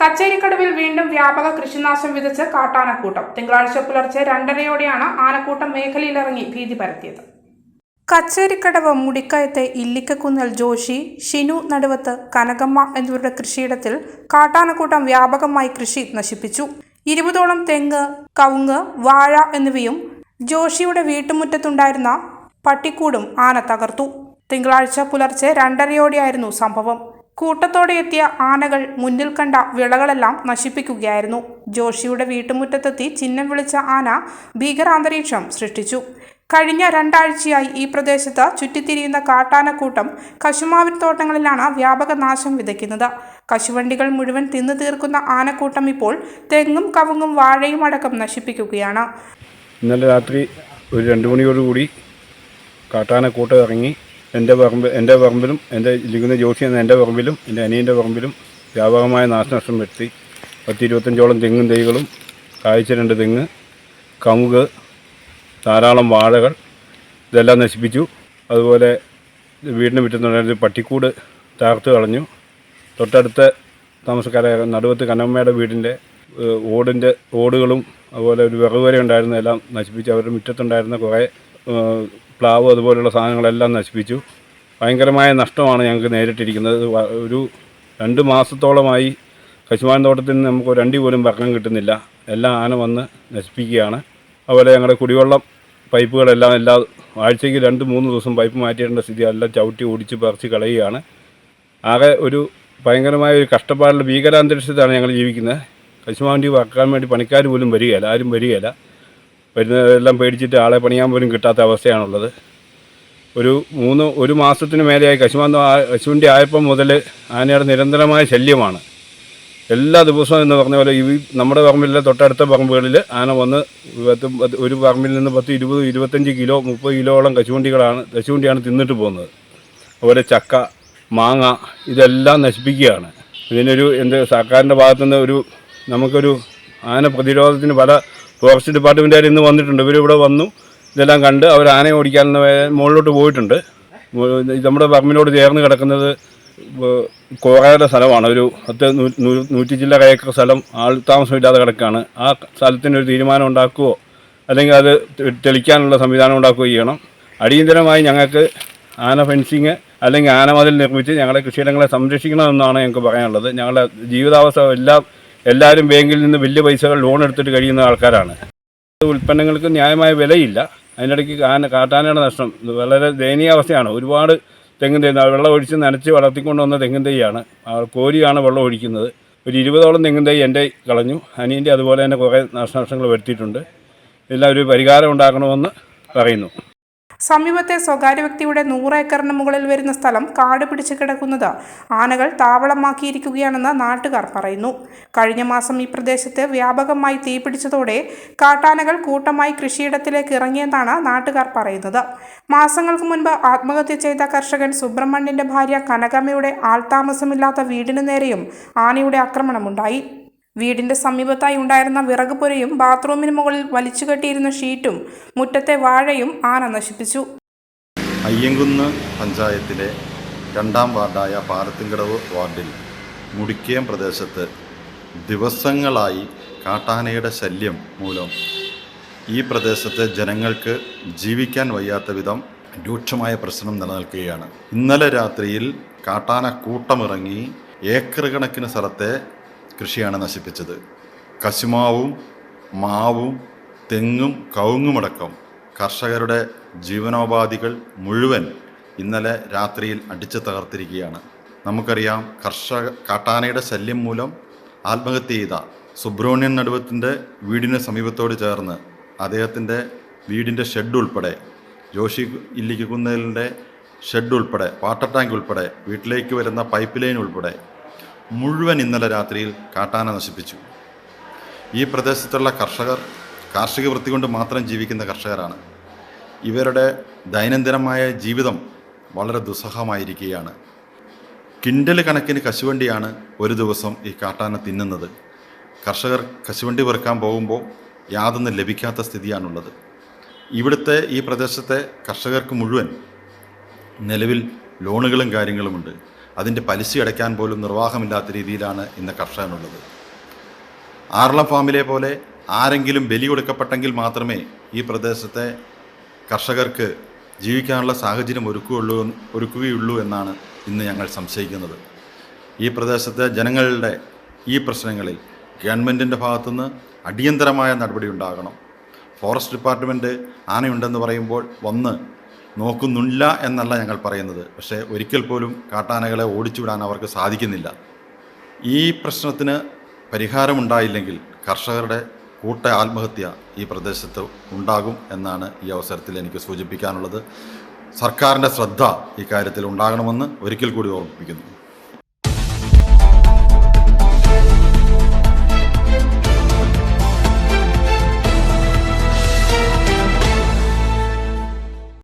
കച്ചേരിക്കടവിൽ വീണ്ടും വ്യാപക കൃഷിനാശം വിതച്ച് കാട്ടാനക്കൂട്ടം. തിങ്കളാഴ്ച പുലർച്ചെ രണ്ടരയോടെയാണ് ആനക്കൂട്ടം മേഖലയിലിറങ്ങി ഭീതി പരത്തിയത്. കച്ചേരിക്കടവ് മുടിക്കയത്തെ ഇല്ലിക്കക്കുന്നൽ ജോഷി ഷിനു നടുവത്ത് കനകമ്മ എന്നിവരുടെ കൃഷിയിടത്തിൽ കാട്ടാനക്കൂട്ടം വ്യാപകമായി കൃഷി നശിപ്പിച്ചു. ഇരുപതോളം തെങ്ങ് കവുങ്ങ് വാഴ എന്നിവയും ജോഷിയുടെ വീട്ടുമുറ്റത്തുണ്ടായിരുന്ന പട്ടിക്കൂടും ആന തകർത്തു. തിങ്കളാഴ്ച പുലർച്ചെ രണ്ടരയോടെയായിരുന്നു സംഭവം. കൂട്ടത്തോടെ എത്തിയ ആനകൾ മുന്നിൽ കണ്ട വിളകളെല്ലാം നശിപ്പിക്കുകയായിരുന്നു. ജോഷിയുടെ വീട്ടുമുറ്റത്തെത്തി ചിഹ്നം വിളിച്ച ആന ഭീകരാന്തരീക്ഷം സൃഷ്ടിച്ചു. കഴിഞ്ഞ രണ്ടാഴ്ചയായി ഈ പ്രദേശത്ത് ചുറ്റിത്തിരിയുന്ന കാട്ടാനക്കൂട്ടം കശുമാവിൻ തോട്ടങ്ങളിലാണ് വ്യാപക നാശം വിതയ്ക്കുന്നത്. കശുവണ്ടികൾ മുഴുവൻ തിന്നു തീർക്കുന്ന ആനക്കൂട്ടം ഇപ്പോൾ തെങ്ങും കവുങ്ങും വാഴയും അടക്കം നശിപ്പിക്കുകയാണ്. ഇന്നലെ രാത്രി ഒരു രണ്ട് മണിയോടുകൂടി കാട്ടാനക്കൂട്ടം ഇറങ്ങി എന്റെ പറമ്പ് എന്റെ പറമ്പിലും എന്റെ ഇരിക്കുന്ന ജോഷി എന്ന എന്റെ പറമ്പിലും എന്റെ അനിയന്റെ പറമ്പിലും വ്യാപകമായ നാശനഷ്ടം വരുത്തി. പത്തി ഇരുപത്തഞ്ചോളം തെങ്ങും തൈകളും കാഴ്ച രണ്ട് തെങ്ങ് കമുക് ധാരാളം വാഴകൾ ഇതെല്ലാം നശിപ്പിച്ചു. അതുപോലെ വീടിന് മുറ്റത്തുണ്ടായിരുന്ന പട്ടിക്കൂട് തകർത്ത് കളഞ്ഞു. തൊട്ടടുത്ത താമസക്കാരായ നടുവത്ത് കനമ്മയുടെ വീടിന്റെ ഓടിന്റെ ഓടുകളും അതുപോലെ ഒരു വിറകുവരെ ഉണ്ടായിരുന്ന എല്ലാം നശിപ്പിച്ചു അവരുടെ മുറ്റത്തുണ്ടായിരുന്ന കുറേ പ്ലാവ് അതുപോലുള്ള സാധനങ്ങളെല്ലാം നശിപ്പിച്ചു. ഭയങ്കരമായ നഷ്ടമാണ് ഞങ്ങൾക്ക് നേരിട്ടിരിക്കുന്നത്. ഒരു രണ്ട് മാസത്തോളമായി കശുമാൻ തോട്ടത്തിൽ നിന്ന് നമുക്ക് ഒരു അണ്ടി പോലും വെള്ളം കിട്ടുന്നില്ല. എല്ലാം ആന വന്ന് നശിപ്പിക്കുകയാണ്. അതുപോലെ ഞങ്ങളുടെ കുടിവെള്ളം പൈപ്പുകളെല്ലാം എല്ലാ ആഴ്ചയ്ക്ക് രണ്ട് മൂന്ന് ദിവസം പൈപ്പ് മാറ്റേണ്ട സ്ഥിതി എല്ലാം ചവിട്ടി ഓടിച്ച് പറിച്ച് കളയുകയാണ്. ആകെ ഒരു ഭയങ്കരമായ ഒരു കഷ്ടപ്പാടിൽ ഭീകരാന്തരീക്ഷത്തിലാണ് ഞങ്ങൾ ജീവിക്കുന്നത്. കശുമാണ്ടി വാക്കാൻ വേണ്ടി പണിക്കാർ പോലും വരികയില്ല. ആരും വരികയില്ല. വരുന്നതെല്ലാം പേടിച്ചിട്ട് ആളെ പണിയാൻ പോലും കിട്ടാത്ത അവസ്ഥയാണുള്ളത്. ഒരു മൂന്ന് ഒരു മാസത്തിന് മേലെയായി കശുമാന്ത കശുവിന്റെ ആയപ്പം മുതൽ ആനയുടെ നിരന്തരമായ ശല്യമാണ്. എല്ലാ ദിവസവും എന്ന് പറഞ്ഞ പോലെ ഈ നമ്മുടെ പറമ്പിലെ തൊട്ടടുത്ത പറമ്പുകളിൽ ആന വന്ന് പത്ത് ഒരു പറമ്പിൽ നിന്ന് പത്ത് ഇരുപത് ഇരുപത്തഞ്ച് കിലോ മുപ്പത് കിലോളം കശുവണ്ടികളാണ് കശുവണ്ടിയാണ് തിന്നിട്ട് പോകുന്നത്. അതുപോലെ ചക്ക മാങ്ങ ഇതെല്ലാം നശിപ്പിക്കുകയാണ്. ഇതിനൊരു എന്ത് സർക്കാരിന്റെ ഭാഗത്തുനിന്ന് ഒരു നമുക്കൊരു ആന പ്രതിരോധത്തിന് പല ഫോറസ്റ്റ് ഡിപ്പാർട്ട്മെന്റുകാർ ഇന്ന് വന്നിട്ടുണ്ട്. ഇവരിവിടെ വന്നു. ഇതെല്ലാം കണ്ട് അവർ ആനയെ ഓടിക്കാനുള്ള മുകളിലോട്ട് പോയിട്ടുണ്ട്. നമ്മുടെ പറമ്പിനോട് ചേർന്ന് കിടക്കുന്നത് കോറയുടെ സ്ഥലമാണ്. ഒരു പത്ത് നൂറ്റി ചില്ല കയക്കർ സ്ഥലം ആൾ താമസമില്ലാതെ കിടക്കുകയാണ് ആ സ്ഥലത്തിനൊരു തീരുമാനം ഉണ്ടാക്കുകയോ അല്ലെങ്കിൽ അത് തെളിക്കാനുള്ള സംവിധാനം ഉണ്ടാക്കുകയോ ചെയ്യണം. അടിയന്തരമായി ഞങ്ങൾക്ക് ആന ഫെൻസിങ് അല്ലെങ്കിൽ ആന മതിൽ നിർമ്മിച്ച് ഞങ്ങളുടെ കൃഷിയിടങ്ങളെ സംരക്ഷിക്കണമെന്നാണ് ഞങ്ങൾക്ക് പറയാനുള്ളത്. ഞങ്ങളുടെ ജീവിതാവസ്ഥ എല്ലാം എല്ലാവരും ബാങ്കിൽ നിന്ന് വലിയ പൈസകൾ ലോൺ എടുത്തിട്ട് കഴിയുന്ന ആൾക്കാരാണ്. ഉൽപ്പന്നങ്ങൾക്ക് ന്യായമായ വിലയില്ല. അതിനിടയ്ക്ക് ആന കാട്ടാനയുടെ നഷ്ടം. വളരെ ദയനീയാവസ്ഥയാണ് ഒരുപാട് തെങ്ങും തൈ വെള്ളം ഒഴിച്ച് നനച്ച് വളർത്തിക്കൊണ്ട് വന്ന തെങ്ങും തൈയാണ്. കോരിയാണ് വെള്ളം ഒഴിക്കുന്നത്. ഒരു ഇരുപതോളം തെങ്ങും തൈ എന്റെ കളഞ്ഞു. അനിയന്റെ അതുപോലെ തന്നെ കുറേ നാശനഷ്ടങ്ങൾ വരുത്തിയിട്ടുണ്ട്. ഇതെല്ലാം ഒരു പരിഹാരം ഉണ്ടാക്കണമെന്ന് പറയുന്നു. സമീപത്തെ സ്വകാര്യ വ്യക്തിയുടെ നൂറ് ഏക്കറിന് മുകളിൽ വരുന്ന സ്ഥലം കാട് പിടിച്ചു കിടക്കുന്നത് ആനകൾ താവളമാക്കിയിരിക്കുകയാണെന്ന് നാട്ടുകാർ പറയുന്നു. കഴിഞ്ഞ മാസം ഈ പ്രദേശത്ത് വ്യാപകമായി തീപിടിച്ചതോടെ കാട്ടാനകൾ കൂട്ടമായി കൃഷിയിടത്തിലേക്ക് ഇറങ്ങിയെന്നാണ് നാട്ടുകാർ പറയുന്നത്. മാസങ്ങൾക്ക് മുൻപ് ആത്മഹത്യ ചെയ്ത കർഷകൻ സുബ്രഹ്മണ്യന്റെ ഭാര്യ കനകമ്മയുടെ ആൾതാമസമില്ലാത്ത വീടിനു നേരെയും ആനയുടെ ആക്രമണമുണ്ടായി. വീടിന്റെ സമീപത്തായി ഉണ്ടായിരുന്ന വിറക് പുരയും ബാത്റൂമിന് മുകളിൽ വലിച്ചു കെട്ടിയിരുന്ന ഷീറ്റും മുറ്റത്തെ വാഴയും ആന നശിപ്പിച്ചു. അയ്യങ്കുന്ന് പഞ്ചായത്തിലെ രണ്ടാം വാർഡായ പാലത്തിൻകടവ് വാർഡിൽ മുടിക്കയം പ്രദേശത്ത് ദിവസങ്ങളായി കാട്ടാനയുടെ ശല്യം മൂലം ഈ പ്രദേശത്തെ ജനങ്ങൾക്ക് ജീവിക്കാൻ വയ്യാത്ത വിധം രൂക്ഷമായ പ്രശ്നം നിലനിൽക്കുകയാണ്. ഇന്നലെ രാത്രിയിൽ കാട്ടാന കൂട്ടമിറങ്ങി ഏക്കർ കണക്കിന് സ്ഥലത്തെ കൃഷിയാണ് നശിപ്പിച്ചത്. കശുമാവും മാവും തെങ്ങും കവുങ്ങുമടക്കം കർഷകരുടെ ജീവനോപാധികൾ മുഴുവൻ ഇന്നലെ രാത്രിയിൽ അടിച്ചു തകർത്തിരിക്കുകയാണ്. നമുക്കറിയാം കർഷക കാട്ടാനയുടെ ശല്യം മൂലം ആത്മഹത്യ ചെയ്ത സുബ്രഹ്മണ്യൻ നടുവത്തിന്റെ വീടിന് സമീപത്തോട് ചേർന്ന് അദ്ദേഹത്തിന്റെ വീടിന്റെ ഷെഡ് ഉൾപ്പെടെ ജോഷി ഇല്ലിക്കുന്നതിന്റെ ഷെഡ് ഉൾപ്പെടെ വാട്ടർ ടാങ്ക് ഉൾപ്പെടെ വീട്ടിലേക്ക് വരുന്ന പൈപ്പ് ലൈൻ ഉൾപ്പെടെ മുഴുവൻ ഇന്നലെ രാത്രിയിൽ കാട്ടാന നശിപ്പിച്ചു. ഈ പ്രദേശത്തുള്ള കർഷകർ കാർഷിക വൃത്തി കൊണ്ട് മാത്രം ജീവിക്കുന്ന കർഷകരാണ്. ഇവരുടെ ദൈനംദിനമായ ജീവിതം വളരെ ദുസ്സഹമായിരിക്കുകയാണ്. കിൻഡൽ കണക്കിന് കശുവണ്ടിയാണ് ഒരു ദിവസം ഈ കാട്ടാന തിന്നുന്നത്. കർഷകർ കശുവണ്ടി പെറുക്കാൻ പോകുമ്പോൾ യാതൊന്നും ലഭിക്കാത്ത സ്ഥിതിയാണുള്ളത്. ഇവിടുത്തെ ഈ പ്രദേശത്തെ കർഷകർക്ക് മുഴുവൻ നിലവിൽ ലോണുകളും കാര്യങ്ങളുമുണ്ട്. അതിന്റെ പലിശ അടയ്ക്കാൻ പോലും നിർവാഹമില്ലാത്ത രീതിയിലാണ് ഇന്ന് കർഷകനുള്ളത്. ആർള ഫാമിലെ പോലെ ആരെങ്കിലും ബലി കൊടുക്കപ്പെട്ടെങ്കിൽ മാത്രമേ ഈ പ്രദേശത്തെ കർഷകർക്ക് ജീവിക്കാനുള്ള സാഹചര്യം ഒരുക്കുകയുള്ളൂ ഒരുക്കുകയുള്ളൂ എന്നാണ് ഇന്ന് ഞങ്ങൾ സംശയിക്കുന്നത്. ഈ പ്രദേശത്തെ ജനങ്ങളുടെ ഈ പ്രശ്നങ്ങളിൽ ഗവൺമെന്റിന്റെ ഭാഗത്തുനിന്ന് അടിയന്തരമായ നടപടി ഉണ്ടാകണം. ഫോറസ്റ്റ് ഡിപ്പാർട്ട്മെന്റ് ആനയുണ്ടെന്ന് പറയുമ്പോൾ വന്ന് നോക്കുന്നില്ല എന്നല്ല ഞങ്ങൾ പറയുന്നത്. പക്ഷേ ഒരിക്കൽ പോലും കാട്ടാനകളെ ഓടിച്ചു വിടാൻ അവർക്ക് സാധിക്കുന്നില്ല. ഈ പ്രശ്നത്തിന് പരിഹാരമുണ്ടായില്ലെങ്കിൽ കർഷകരുടെ കൂട്ട ആത്മഹത്യ ഈ പ്രദേശത്ത് ഉണ്ടാകും എന്നാണ് ഈ അവസരത്തിൽ എനിക്ക് സൂചിപ്പിക്കാനുള്ളത്. സർക്കാരിന്റെ ശ്രദ്ധ ഇക്കാര്യത്തിൽ ഉണ്ടാകണമെന്ന് ഒരിക്കൽ കൂടി ഓർമ്മിപ്പിക്കുന്നു.